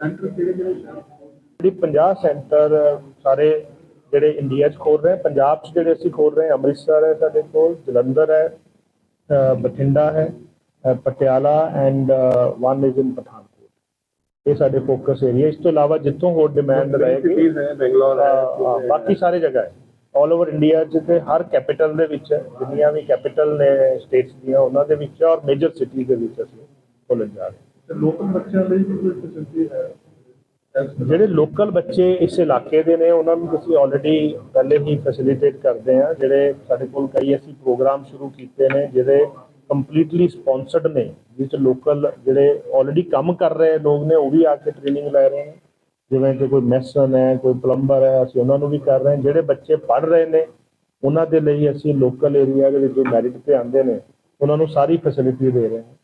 ਜਿਹੜੀ 50 ਸੈਂਟਰ ਸਾਰੇ ਜਿਹੜੇ ਇੰਡੀਆ 'ਚ ਖੋਲ ਰਹੇ ਪੰਜਾਬ 'ਚ ਜਿਹੜੇ ਅਸੀਂ ਖੋਲ ਰਹੇ ਅੰਮ੍ਰਿਤਸਰ ਹੈ ਸਾਡੇ ਕੋਲ ਜਲੰਧਰ ਹੈ ਬਠਿੰਡਾ ਹੈ Patiala and one is in Pathankot. ਇਹ ਸਾਡੇ ਫੋਕਸ ਏਰੀਆ ਇਸ ਤੋਂ ਇਲਾਵਾ ਜਿੱਥੋਂ ਹੋਰ ਡਿਮਾਂਡ ਰਹੇਗੀ ਸਿਟੀਜ਼ ਹੈ ਬੈਂਗਲੌਰ ਹੈ ਬਾਕੀ ਸਾਰੇ ਜਗ੍ਹਾ ਹੈ। ਆਲ ਓਵਰ ਇੰਡੀਆ ਤੇ ਹਰ ਕੈਪੀਟਲ ਦੇ ਵਿੱਚ। ਜਿੰਨੀਆਂ ਵੀ ਕੈਪੀਟਲ ਨੇ ਸਟੇਟਸ ਦੀਆਂ ਉਹਨਾਂ ਦੇ ਵਿੱਚ ਔਰ ਮੇਜਰ ਸਿਟੀ ਦੇ ਵਿੱਚ ਅਸੀਂ ਖੋਲ੍ਹਣ ਜਾ ਰਹੇ ਹਾਂ। ਤੇ ਲੋਕਲ ਬੱਚਿਆਂ ਲਈ ਵੀ ਕੋਈ ਫੈਸਿਲਿਟੀ ਹੈ? ਜਿਹੜੇ ਲੋਕਲ ਬੱਚੇ ਇਸ ਇਲਾਕੇ ਦੇ ਨੇ, ਉਹਨਾਂ ਨੂੰ ਅਸੀਂ ਆਲਰੇਡੀ ਪਹਿਲੇ ਹੀ ਫੈਸਿਲਿਟੇਟ ਕਰਦੇ ਆ। ਜਿਹੜੇ ਸਾਡੇ ਕੋਲ ਕਈ ਅਸੀਂ ਪ੍ਰੋਗਰਾਮ ਸ਼ੁਰੂ ਕੀਤੇ ਨੇ ਜਿਹੜੇ ਕੰਪਲੀਟਲੀ ਸਪਾਂਸਰਡ ਨੇ ਜਿਸ ਲੋਕਲ ਜਿਹੜੇ ਆਲਰੇਡੀ ਕੰਮ ਕਰ ਰਹੇ ਲੋਕ ਨੇ, ਉਹ ਵੀ ਆ ਕੇ ਟ੍ਰੇਨਿੰਗ ਲੈ ਰਹੇ ਨੇ। ਜਿਵੇਂ ਕਿ ਕੋਈ ਮੈਸਨ ਹੈ, ਕੋਈ ਪਲੰਬਰ ਹੈ, ਅਸੀਂ ਉਹਨਾਂ ਨੂੰ ਵੀ ਕਰ ਰਹੇ ਹਾਂ। ਜਿਹੜੇ ਬੱਚੇ ਪੜ੍ਹ ਰਹੇ ਨੇ, ਉਹਨਾਂ ਦੇ ਲਈ ਅਸੀਂ ਲੋਕਲ ਏਰੀਆ ਦੇ ਵਿੱਚ ਜੋ ਮੈਰਿਟ ਤੇ ਆਉਂਦੇ ਨੇ, ਉਹਨਾਂ ਨੂੰ ਸਾਰੀ ਫੈਸਿਲਿਟੀ ਦੇ ਰਹੇ ਹਾਂ।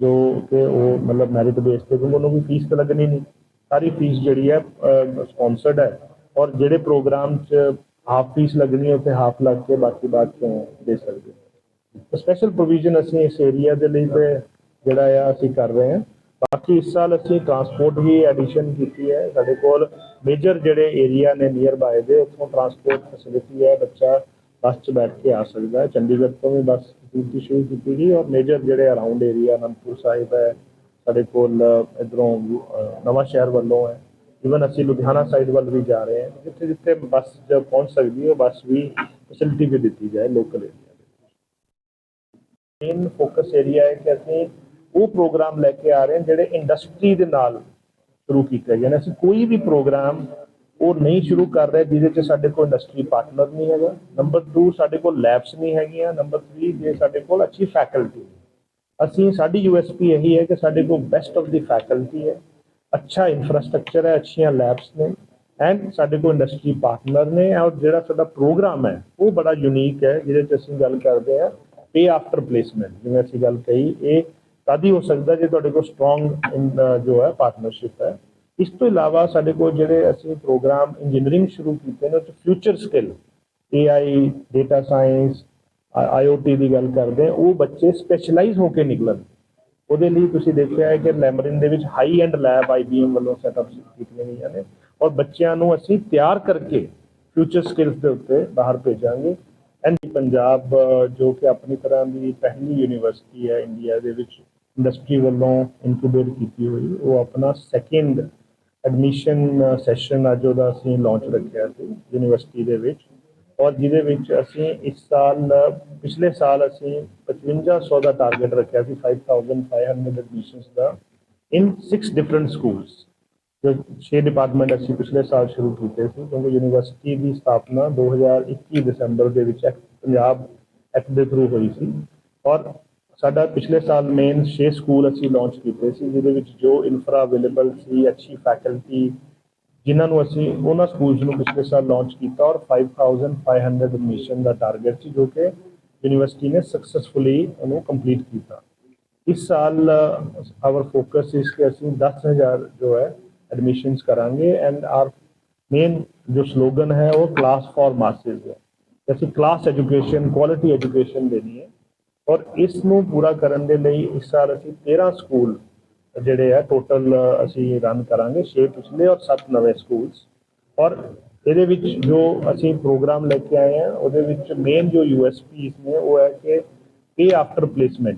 ਜੋ ਕਿ ਉਹ ਮਤਲਬ ਮੈਰਿਟ ਬੇਸ ਤੇ ਕਿਉਂਕਿ ਉਹਨੂੰ ਕੋਈ ਫੀਸ ਤਾਂ ਲੱਗਣੀ ਨਹੀਂ। ਸਾਰੀ ਫੀਸ ਜਿਹੜੀ ਹੈ ਸਪਾਂਸਰਡ ਹੈ। ਔਰ ਜਿਹੜੇ ਪ੍ਰੋਗਰਾਮ 'ਚ ਹਾਫ ਫੀਸ ਲੱਗਣੀ ਹੈ, ਉੱਥੇ ਹਾਫ ਲੱਗ ਕੇ ਬਾਕੀ ਬਾਅਦ ਚੋਂ ਦੇ ਸਕਦੇ ਸਪੈਸ਼ਲ ਪ੍ਰੋਵੀਜ਼ਨ ਅਸੀਂ ਇਸ ਏਰੀਆ ਦੇ ਲਈ ਤੇ ਜਿਹੜਾ ਆ, ਅਸੀਂ ਕਰ ਰਹੇ ਹਾਂ। ਬਾਕੀ ਇਸ ਸਾਲ ਅਸੀਂ ਟਰਾਂਸਪੋਰਟ ਵੀ ਐਡੀਸ਼ਨ ਕੀਤੀ ਹੈ। ਸਾਡੇ ਕੋਲ ਮੇਜਰ ਜਿਹੜੇ ਏਰੀਆ ਨੇ ਨੀਅਰ ਬਾਏ ਦੇ, ਉੱਥੋਂ ਟਰਾਂਸਪੋਰਟ ਫੈਸਿਲਿਟੀ ਹੈ, ਬੱਚਾ ਬੱਸ 'ਚ ਬੈਠ ਕੇ ਆ ਸਕਦਾ ਹੈ। ਚੰਡੀਗੜ੍ਹ ਤੋਂ ਵੀ ਬੱਸ ਫੈਸਿਲਿਟੀ ਸ਼ੁਰੂ ਕੀਤੀ ਗਈ ਔਰ ਮੇਜਰ ਜਿਹੜੇ ਅਰਾਊਂਡ ਏਰੀਆ ਅਨੰਦਪੁਰ ਸਾਹਿਬ ਹੈ, ਸਾਡੇ ਕੋਲ ਇਧਰੋਂ ਨਵਾਂ ਸ਼ਹਿਰ ਵੱਲੋਂ ਹੈ। ਇਵਨ ਅਸੀਂ ਲੁਧਿਆਣਾ ਸਾਈਡ ਵੱਲ ਵੀ ਜਾ ਰਹੇ ਹਾਂ, ਜਿੱਥੇ ਜਿੱਥੇ ਬੱਸ ਜਦ ਪਹੁੰਚ ਸਕਦੀ ਹੈ, ਉਹ ਬੱਸ ਵੀ ਫੈਸਿਲਿਟੀ ਵੀ ਦਿੱਤੀ ਜਾਏ local area main focus area ਹੈ ਕਿ ਅਸੀਂ ਉਹ ਪ੍ਰੋਗਰਾਮ ਲੈ ਕੇ ਆ ਰਹੇ ਹਾਂ, ਜਿਹੜੇ ਇੰਡਸਟਰੀ ਦੇ ਨਾਲ ਸ਼ੁਰੂ ਕੀਤੇ ਗਏ ਨੇ। ਅਸੀਂ ਕੋਈ ਵੀ ਪ੍ਰੋਗਰਾਮ ਉਹ ਨਹੀਂ ਸ਼ੁਰੂ ਕਰ ਰਹੇ, ਜਿਹਦੇ 'ਚ ਸਾਡੇ ਕੋਲ ਇੰਡਸਟਰੀ ਪਾਰਟਨਰ ਨਹੀਂ ਹੈਗਾ। ਨੰਬਰ 2 ਸਾਡੇ ਕੋਲ ਲੈਬਸ ਨਹੀਂ ਹੈਗੀਆਂ। ਨੰਬਰ 3 ਜੇ ਸਾਡੇ ਕੋਲ ਅੱਛੀ ਫੈਕਲਟੀ ਅਸੀਂ ਸਾਡੀ ਯੂਐਸਪੀ ਇਹੀ ਹੈ ਕਿ ਸਾਡੇ ਕੋਲ ਬੈਸਟ ਆਫ ਦੀ ਫੈਕਲਟੀ ਹੈ। ਅੱਛਾ ਇਨਫਰਾਸਟ੍ਰਕਚਰ ਹੈ, ਅੱਛੀਆਂ ਲੈਬਸ ਨੇ। ਐਂਡ ਸਾਡੇ ਕੋਲ ਇੰਡਸਟਰੀ ਪਾਰਟਨਰ ਨੇ। ਔਰ ਜਿਹੜਾ ਸਾਡਾ ਪ੍ਰੋਗਰਾਮ ਹੈ, ਉਹ ਬੜਾ ਯੂਨੀਕ ਹੈ, ਜਿਹਦੇ 'ਚ ਅਸੀਂ ਗੱਲ ਕਰਦੇ ਹਾਂ ਪੇ ਆਫਟਰ ਪਲੇਸਮੈਂਟ ਜਿਵੇਂ ਅਸੀਂ ਗੱਲ ਕਹੀ, ਇਹ ਤਦ ਹੀ ਹੋ ਸਕਦਾ ਜੇ ਤੁਹਾਡੇ ਕੋਲ ਸਟਰੋਂਗ ਜੋ ਹੈ ਪਾਰਟਨਰਸ਼ਿਪ ਹੈ। ਇਸ ਤੋਂ ਇਲਾਵਾ ਸਾਡੇ ਕੋਲ ਜਿਹੜੇ ਅਸੀਂ ਪ੍ਰੋਗਰਾਮ ਇੰਜੀਨੀਅਰਿੰਗ ਸ਼ੁਰੂ ਕੀਤੇ ਨੇ, ਉਹ 'ਚ future skill AI data science IoT ਦੀ ਗੱਲ ਕਰਦੇ ਹਾਂ, ਉਹ ਬੱਚੇ ਸਪੈਸ਼ਲਾਈਜ਼ ਹੋ ਕੇ ਨਿਕਲਣ। ਉਹਦੇ ਲਈ ਤੁਸੀਂ ਦੇਖਿਆ ਹੈ ਕਿ ਲੈਮਰਿਨ ਦੇ ਵਿੱਚ ਹਾਈ ਐਂਡ ਲੈਬ IBM ਵੱਲੋਂ ਸੈਟਅਪ ਕੀਤੀਆਂ ਗਈਆਂ ਨੇ ਔਰ ਬੱਚਿਆਂ ਨੂੰ ਅਸੀਂ ਤਿਆਰ ਕਰਕੇ ਫਿਊਚਰ ਸਕਿੱਲਸ ਦੇ ਉੱਤੇ ਬਾਹਰ ਭੇਜਾਂਗੇ। ਐਂਡ ਪੰਜਾਬ, ਜੋ ਕਿ ਆਪਣੀ ਤਰ੍ਹਾਂ ਦੀ ਪਹਿਲੀ ਯੂਨੀਵਰਸਿਟੀ ਹੈ ਇੰਡੀਆ ਦੇ ਵਿੱਚ ਇੰਡਸਟਰੀ ਵੱਲੋਂ ਇਨਕੂਬੇਟ ਕੀਤੀ ਹੋਈ, ਉਹ ਆਪਣਾ ਸੈਕਿੰਡ ਐਡਮਿਸ਼ਨ ਸੈਸ਼ਨ ਅੱਜ ਉਹਦਾ ਅਸੀਂ ਲਾਂਚ ਰੱਖਿਆ ਸੀ ਯੂਨੀਵਰਸਿਟੀ ਦੇ ਵਿੱਚ ਔਰ ਜਿਹਦੇ ਵਿੱਚ ਅਸੀਂ ਇਸ ਸਾਲ, ਪਿਛਲੇ ਸਾਲ ਅਸੀਂ 5500 ਦਾ ਟਾਰਗੇਟ ਰੱਖਿਆ ਸੀ 5500 ਐਡਮਿਸ਼ਨਸ ਦਾ ਇਨ 6 ਡਿਫਰੈਂਟ ਸਕੂਲਸ ਜੋ 6 ਡਿਪਾਰਟਮੈਂਟ ਅਸੀਂ ਪਿਛਲੇ ਸਾਲ ਸ਼ੁਰੂ ਕੀਤੇ ਸੀ, ਕਿਉਂਕਿ ਯੂਨੀਵਰਸਿਟੀ ਦੀ ਸਥਾਪਨਾ 2021 ਦਸੰਬਰ ਦੇ ਵਿੱਚ ਐਕਟ ਪੰਜਾਬ ਐਕਟ ਦੇ ਥਰੂ ਹੋਈ ਸੀ। ਔਰ ਸਾਡਾ ਪਿਛਲੇ ਸਾਲ ਮੇਨ 6 ਸਕੂਲ ਅਸੀਂ ਲਾਂਚ ਕੀਤੇ ਸੀ, ਜਿਹਦੇ ਵਿੱਚ ਜੋ ਇਨਫਰਾ ਅਵੇਲੇਬਲ ਸੀ, ਅੱਛੀ ਫੈਕਲਟੀ ਜਿਨ੍ਹਾਂ ਨੂੰ ਅਸੀਂ ਉਹਨਾਂ ਸਕੂਲਸ ਨੂੰ ਪਿਛਲੇ ਸਾਲ ਲਾਂਚ ਕੀਤਾ ਔਰ 5500 ਐਡਮਿਸ਼ਨ ਦਾ ਟਾਰਗੇਟ ਸੀ, ਜੋ ਕਿ ਯੂਨੀਵਰਸਿਟੀ ਨੇ ਸਕਸੈਸਫੁਲੀ ਉਹਨੂੰ ਕੰਪਲੀਟ ਕੀਤਾ। ਇਸ ਸਾਲ ਆਵਰ ਫੋਕਸ ਇਸ ਕਿ ਅਸੀਂ 10000 ਜੋ ਹੈ ਐਡਮਿਸ਼ਨਸ ਕਰਾਂਗੇ ਐਂਡ ਆਰ ਮੇਨ ਜੋ ਸਲੋਗਨ ਹੈ ਉਹ ਕਲਾਸ ਫॉर ਮਾਸਸ ਹੈ। ਅਸੀਂ ਕਲਾਸ ਐਜੂਕੇਸ਼ਨ ਕੁਆਲਿਟੀ ਐਜੂਕੇਸ਼ਨ ਦੇਣੀ ਹੈ। ਔਰ ਇਸ ਨੂੰ ਪੂਰਾ ਕਰਨ ਦੇ ਲਈ ਇਸ ਸਾਲ ਅਸੀਂ 13 ਸਕੂਲ ਜਿਹੜੇ ਆ ਟੋਟਲ ਅਸੀਂ ਰਨ ਕਰਾਂਗੇ 6 ਪਿਛਲੇ ਔਰ 7 ਨਵੇਂ ਸਕੂਲਸ ਔਰ ਇਹਦੇ ਵਿੱਚ ਜੋ ਅਸੀਂ ਪ੍ਰੋਗਰਾਮ ਲੈ ਕੇ ਆਏ ਆ, ਉਹਦੇ ਵਿੱਚ ਮੇਨ ਜੋ ਯੂਐਸਪੀਸ ਨੇ, ਉਹ ਹੈ ਕਿ ਪੇ ਆਫਟਰ ਪਲੇਸਮੈਂਟ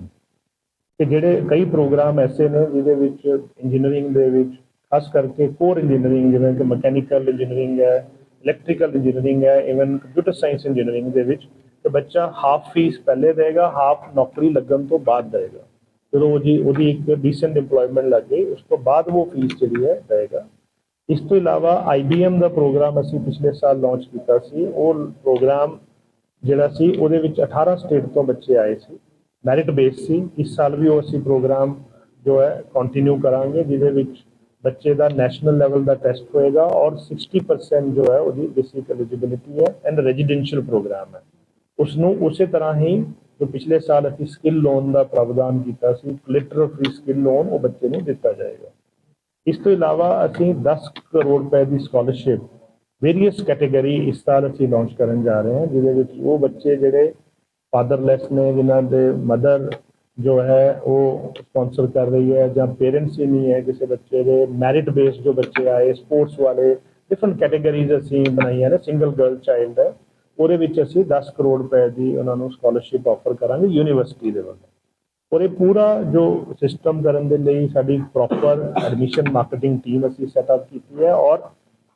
ਕਿ ਜਿਹੜੇ ਕਈ ਪ੍ਰੋਗਰਾਮ ਐਸੇ ਨੇ ਜਿਹਦੇ ਵਿੱਚ ਇੰਜੀਨੀਅਰਿੰਗ ਦੇ ਵਿੱਚ, ਖਾਸ ਕਰਕੇ ਕੋਰ ਇੰਜੀਨੀਅਰਿੰਗ ਜਿਵੇਂ ਕਿ ਮਕੈਨੀਕਲ ਇੰਜੀਨੀਅਰਿੰਗ ਹੈ ਇਲੈਕਟ੍ਰੀਕਲ ਇੰਜੀਨੀਅਰਿੰਗ ਹੈ ਇਵਨ ਕੰਪਿਊਟਰ ਸਾਇੰਸ ਇੰਜੀਨੀਅਰਿੰਗ ਦੇ ਵਿੱਚ। ਬੱਚਾ ਹਾਫ ਫੀਸ ਪਹਿਲੇ ਦੇਗਾ ਹਾਫ ਨੌਕਰੀ ਲੱਗਣ ਤੋਂ ਬਾਅਦ ਦੇਗਾ। ਜਦੋਂ ਜੀ ਉਹਦੀ ਇੱਕ ਡੀਸੈਂਟ EMPLOYMENT ਲੱਗ ਗਈ, ਉਸ ਤੋਂ ਬਾਅਦ ਉਹ ਫੀਸ ਜਿਹੜੀ ਹੈ ਦੇਗਾ। ਇਸ ਤੋਂ ਇਲਾਵਾ IBM ਦਾ ਪ੍ਰੋਗਰਾਮ ਅਸੀਂ ਪਿਛਲੇ ਸਾਲ ਲਾਂਚ ਕੀਤਾ ਸੀ। ਉਹ ਪ੍ਰੋਗਰਾਮ ਜਿਹੜਾ ਸੀ, ਉਹਦੇ ਵਿੱਚ 18 ਸਟੇਟ ਤੋਂ ਬੱਚੇ ਆਏ ਸੀ। ਮੈਰਿਟ ਬੇਸ ਸੀ। ਇਸ ਸਾਲ ਵੀ ਉਹ ਅਸੀਂ ਪ੍ਰੋਗਰਾਮ ਜੋ ਹੈ ਕੰਟੀਨਿਊ ਕਰਾਂਗੇ, ਜਿਹਦੇ ਵਿੱਚ ਬੱਚੇ ਦਾ ਨੈਸ਼ਨਲ ਲੈਵਲ ਦਾ ਟੈਸਟ ਹੋਏਗਾ ਔਰ 60% ਜੋ ਹੈ, ਉਹਦੀ ਬੇਸਿਕ ਐਲੀਜੀਬਿਲਿਟੀ ਹੈ ਐਂਡ ਰੈਜ਼ੀਡੈਂਸ਼ੀਅਲ ਪ੍ਰੋਗਰਾਮ ਹੈ। ਉਸ ਨੂੰ ਉਸੇ ਤਰ੍ਹਾਂ ਹੀ ਜੋ ਪਿਛਲੇ ਸਾਲ ਅਸੀਂ ਸਕਿੱਲ ਲੋਨ ਦਾ ਪ੍ਰਾਵਧਾਨ ਕੀਤਾ ਸੀ ਲਿਟਰਲ ਫ੍ਰੀ ਸਕਿੱਲ ਲੋਨ ਉਹ ਬੱਚੇ ਨੂੰ ਦਿੱਤਾ ਜਾਏਗਾ। ਇਸ ਤੋਂ ਇਲਾਵਾ ਅਸੀਂ 10 ਕਰੋੜ ਰੁਪਏ ਦੀ ਸਕਾਲਰਸ਼ਿਪ ਵੇਰੀਅਸ ਕੈਟਾਗਰੀ ਇਸ ਸਾਲ ਅਸੀਂ ਲਾਂਚ ਕਰਨ ਜਾ ਰਹੇ ਹਾਂ, ਜਿਹਦੇ ਵਿੱਚ ਉਹ ਬੱਚੇ ਜਿਹੜੇ ਫਾਦਰਲੈਸ ਨੇ, ਜਿਨ੍ਹਾਂ ਦੇ ਮਦਰ ਜੋ ਹੈ ਉਹ ਸਪਾਂਸਰ ਕਰ ਰਹੀ ਹੈ ਜਾਂ ਪੇਰੈਂਟਸ ਹੀ ਨਹੀਂ ਹੈ, ਕਿਸੇ ਬੱਚੇ ਦੇ ਮੈਰਿਟ ਬੇਸ ਜੋ ਬੱਚੇ ਆਏ ਸਪੋਰਟਸ ਵਾਲੇ ਡਿਫਰੈਂਟ ਕੈਟਾਗਰੀਜ਼ ਅਸੀਂ ਬਣਾਈਆਂ ਨੇ ਸਿੰਗਲ ਗਰਲ ਚਾਈਲਡ ਹੈ। ਉਹਦੇ ਵਿੱਚ ਅਸੀਂ 10 ਕਰੋੜ ਰੁਪਏ ਦੀ ਉਹਨਾਂ ਨੂੰ ਸਕਾਲਰਸ਼ਿਪ ਆਫਰ ਕਰਾਂਗੇ ਯੂਨੀਵਰਸਿਟੀ ਦੇ ਵੱਲੋਂ। ਔਰ ਇਹ ਪੂਰਾ ਜੋ ਸਿਸਟਮ ਕਰਨ ਦੇ ਲਈ ਸਾਡੀ ਪ੍ਰੋਪਰ ਐਡਮਿਸ਼ਨ ਮਾਰਕੀਟਿੰਗ ਟੀਮ ਅਸੀਂ ਸੈਟਅਪ ਕੀਤੀ ਹੈ ਔਰ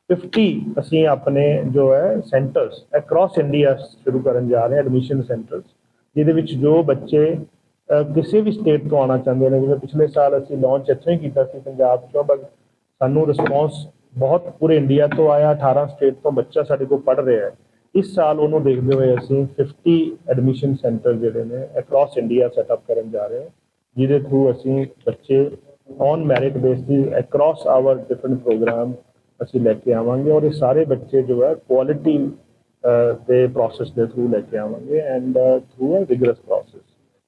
50 ਅਸੀਂ ਆਪਣੇ ਜੋ ਹੈ ਸੈਂਟਰਸ ਅਕ੍ਰੋਸ ਇੰਡੀਆ ਸ਼ੁਰੂ ਕਰਨ ਜਾ ਰਹੇ ਹਾਂ ਐਡਮਿਸ਼ਨ ਸੈਂਟਰਸ ਜਿਹਦੇ ਵਿੱਚ ਜੋ ਬੱਚੇ ਕਿਸੇ ਵੀ ਸਟੇਟ ਤੋਂ ਆਉਣਾ ਚਾਹੁੰਦੇ ਨੇ, ਜਿਵੇਂ ਪਿਛਲੇ ਸਾਲ ਅਸੀਂ ਲਾਂਚ ਇੱਥੋਂ ਹੀ ਕੀਤਾ ਸੀ ਪੰਜਾਬ ਚੋਂ ਬਟ ਸਾਨੂੰ ਰਿਸਪੌਂਸ ਬਹੁਤ ਪੂਰੇ ਇੰਡੀਆ ਤੋਂ ਆਇਆ 18 ਸਟੇਟ ਤੋਂ ਬੱਚਾ ਸਾਡੇ ਕੋਲ ਪੜ ਰਿਹਾ ਹੈ। ਇਸ ਸਾਲ ਉਹਨੂੰ ਦੇਖਦੇ ਹੋਏ ਅਸੀਂ 50 ਐਡਮਿਸ਼ਨ ਸੈਂਟਰ ਜਿਹੜੇ ਨੇ ਅਕ੍ਰੋਸ ਇੰਡੀਆ ਸੈਟਅਪ ਕਰਨ ਜਾ ਰਹੇ ਹਾਂ, ਜਿਹਦੇ ਥਰੂ ਅਸੀਂ ਬੱਚੇ on merit basis across our different program ਅਸੀਂ ਲੈ ਕੇ ਆਵਾਂਗੇ ਔਰ ਇਹ ਸਾਰੇ ਬੱਚੇ ਜੋ ਹੈ ਕੁਆਲਿਟੀ ਦੇ ਪ੍ਰੋਸੈਸ ਦੇ ਥਰੂ ਲੈ ਕੇ ਆਵਾਂਗੇ and through uh rigorous process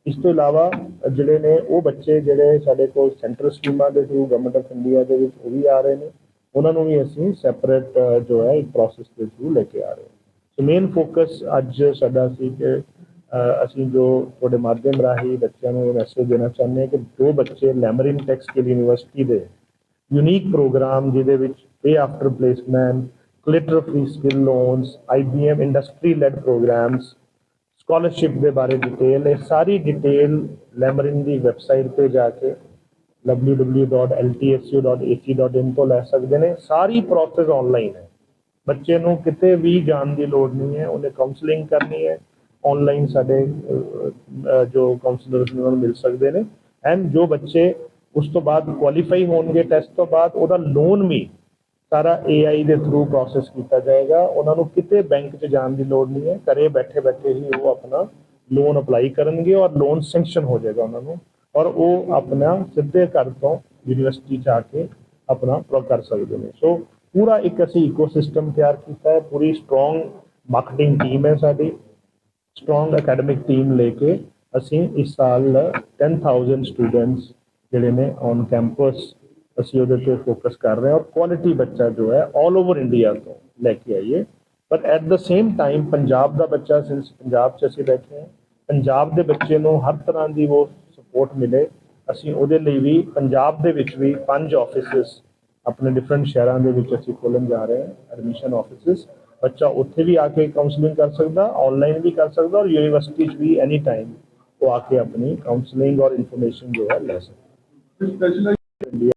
ਇਸ ਤੋਂ ਇਲਾਵਾ ਜਿਹੜੇ ਨੇ ਉਹ ਬੱਚੇ ਜਿਹੜੇ ਸਾਡੇ ਕੋਲ ਸੈਂਟਰਲ ਸਕੀਮਾਂ ਦੇ ਥਰੂ ਗਵਰਨਮੈਂਟ ਆਫ ਇੰਡੀਆ ਦੇ ਵਿੱਚ ਉਹ ਵੀ ਆ ਰਹੇ ਨੇ, ਉਹਨਾਂ ਨੂੰ ਵੀ ਅਸੀਂ ਸੈਪਰੇਟ ਜੋ ਹੈ ਇੱਕ ਪ੍ਰੋਸੈਸ ਦੇ ਥਰੂ ਲੈ ਕੇ ਆ ਰਹੇ ਹਾਂ। ਸੋ ਮੇਨ ਫੋਕਸ ਅੱਜ ਸਾਡਾ ਸੀ ਕਿ ਅ, ਅਸੀਂ ਜੋ ਤੁਹਾਡੇ ਮਾਧਿਅਮ ਰਾਹੀਂ ਬੱਚਿਆਂ ਨੂੰ ਮੈਸੇਜ ਦੇਣਾ ਚਾਹੁੰਦੇ ਹਾਂ ਕਿ ਜੋ ਬੱਚੇ ਲੈਮਰਿਨ ਟੈਕਸਟਾਈਲ ਯੂਨੀਵਰਸਿਟੀ ਦੇ ਯੂਨੀਕ ਪ੍ਰੋਗਰਾਮ ਜਿਹਦੇ ਵਿੱਚ pay after placement ਕਲਿਟਰ free skill loans IBM industry led programs scholarship ਦੇ ਬਾਰੇ ਡਿਟੇਲ ਇਹ ਸਾਰੀ ਡਿਟੇਲ ਲੈਮਰਿਨ ਦੀ ਵੈਬਸਾਈਟ ਤੇ ਜਾ ਕੇ www.ltsu.ac.in ਤੋਂ ਲੈ ਸਕਦੇ ਨੇ ਸਾਰੀ ਪ੍ਰੋਸੈਸ ਆਨਲਾਈਨ ਹੈ ਬੱਚੇ ਨੂੰ ਕਿਤੇ ਵੀ ਜਾਣ ਦੀ ਲੋੜ ਨਹੀਂ ਹੈ, ਉਹਨੇ ਕਾਉਂਸਲਿੰਗ ਕਰਨੀ ਹੈ ਆਨਲਾਈਨ ਸਾਡੇ ਜੋ ਕਾਉਂਸਲਰਸ ਨੇ ਉਹਨਾਂ ਨੂੰ ਮਿਲ ਸਕਦੇ ਨੇ ਐਂਡ ਜੋ ਬੱਚੇ ਉਸ ਤੋਂ ਬਾਅਦ ਕੁਆਲੀਫਾਈ ਹੋਣਗੇ ਟੈਸਟ ਤੋਂ ਬਾਅਦ, ਉਹਦਾ ਲੋਨ ਵੀ ਸਾਰਾ AI ਦੇ ਥਰੂ ਪ੍ਰੋਸੈਸ ਕੀਤਾ ਜਾਏਗਾ, ਉਹਨਾਂ ਨੂੰ ਕਿਤੇ ਬੈਂਕ 'ਚ ਜਾਣ ਦੀ ਲੋੜ ਨਹੀਂ ਹੈ, ਘਰੇ ਬੈਠੇ ਬੈਠੇ ਹੀ ਉਹ ਆਪਣਾ ਲੋਨ ਅਪਲਾਈ ਕਰਨਗੇ ਔਰ ਲੋਨ ਸੈਂਕਸ਼ਨ ਹੋ ਜਾਏਗਾ ਉਹਨਾਂ ਨੂੰ, ਔਰ ਉਹ ਆਪਣਾ ਸਿੱਧੇ ਘਰ ਤੋਂ ਯੂਨੀਵਰਸਿਟੀ 'ਚ ਆ ਕੇ ਆਪਣਾ ਪ੍ਰੋ ਕਰ ਸਕਦੇ ਨੇ। ਸੋ ਪੂਰਾ ਇੱਕ ਅਸੀਂ ਇਕੋਸਿਸਟਮ ਤਿਆਰ ਕੀਤਾ ਹੈ, ਪੂਰੀ ਸਟਰੋਂਗ ਮਾਰਕੀਟਿੰਗ ਟੀਮ ਹੈ ਸਾਡੀ। ਸਟਰੋਂਗ ਅਕੈਡਮਿਕ ਟੀਮ ਲੈ ਕੇ ਅਸੀਂ ਇਸ ਸਾਲ 10000 ਸਟੂਡੈਂਟਸ ਜਿਹੜੇ ਨੇ ਔਨ ਕੈਂਪਸ ਅਸੀਂ ਉਹਦੇ ਤੇ ਫੋਕਸ ਕਰ ਰਹੇ ਹਾਂ। ਔਰ ਕੁਆਲਿਟੀ ਬੱਚਾ ਜੋ ਹੈ 올 ਓਵਰ ਇੰਡੀਆ ਤੋਂ ਲੈ ਕੇ ਆਈਏ। But at the same time Punjab ਦਾ ਬੱਚਾ ਸਿੰਸ ਪੰਜਾਬ 'ਚ ਅਸੀਂ ਬੈਠੇ ਹਾਂ, ਪੰਜਾਬ ਦੇ ਬੱਚੇ ਨੂੰ ਹਰ ਤਰ੍ਹਾਂ ਦੀ ਉਹ ਸਪੋਰਟ ਮਿਲੇ। ਅਸੀਂ ਉਹਦੇ ਲਈ ਵੀ ਪੰਜਾਬ ਦੇ ਵਿੱਚ ਵੀ ਪੰਜ ਆਫਿਸਿਸ ਆਪਣੇ ਡਿਫਰੈਂਟ ਸ਼ਹਿਰਾਂ ਦੇ ਵਿੱਚ ਅਸੀਂ ਖੋਲਣ ਜਾ ਰਹੇ ਹਾਂ ਐਡਮਿਸ਼ਨ ਆਫਿਸਿਸ ਬੱਚਾ ਉੱਥੇ ਵੀ ਆ ਕੇ ਕਾਉਂਸਲਿੰਗ ਕਰ ਸਕਦਾ ਆਨਲਾਈਨ ਵੀ ਕਰ ਸਕਦਾ ਔਰ ਯੂਨੀਵਰਸਿਟੀ 'ਚ ਵੀ ਐਨੀ ਟਾਈਮ ਉਹ ਆ ਕੇ ਆਪਣੀ ਕਾਉਂਸਲਿੰਗ ਔਰ ਇਨਫੋਰਮੇਸ਼ਨ ਜੋ ਹੈ ਲੈ ਸਕਦਾ।